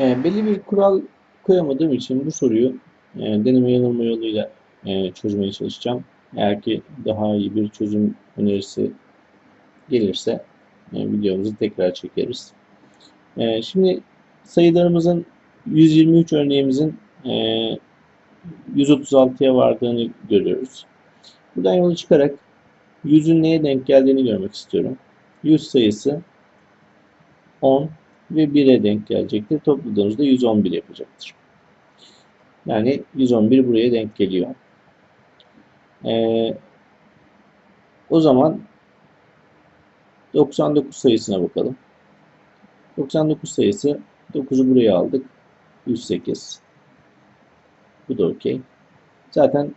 E, belli bir kural koyamadığım için bu soruyu e, deneme yanılma yoluyla e, çözmeye çalışacağım. Eğer ki daha iyi bir çözüm önerisi gelirse e, videomuzu tekrar çekeriz. E, şimdi sayılarımızın 123 örneğimizin e, 136'ya vardığını görüyoruz. Buradan yola çıkarak 100'ün neye denk geldiğini görmek istiyorum. 100 sayısı 10 ve 1'e denk gelecektir. Topladığımızda 111 yapacaktır. Yani 111 buraya denk geliyor. Ee, o zaman 99 sayısına bakalım. 99 sayısı 9'u buraya aldık. 108. Bu da okey. Zaten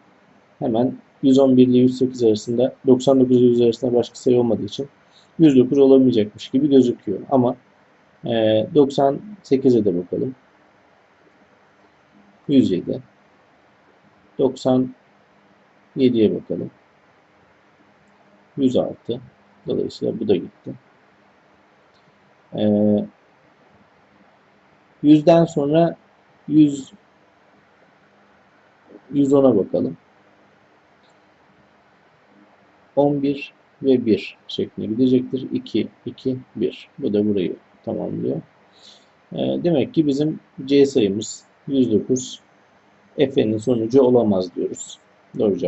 hemen 111 ile 108 arasında 99 ile 100 arasında başka sayı olmadığı için 109 olamayacakmış gibi gözüküyor. Ama e, 98'e de bakalım. 107. 97'ye bakalım. 106. Dolayısıyla bu da gitti. E, 100'den sonra 100 110'a bakalım. 11 ve 1 şeklinde gidecektir. 2, 2, 1. Bu da burayı tamamlıyor. E, demek ki bizim C sayımız 109. F'nin sonucu olamaz diyoruz. Doğru cevap.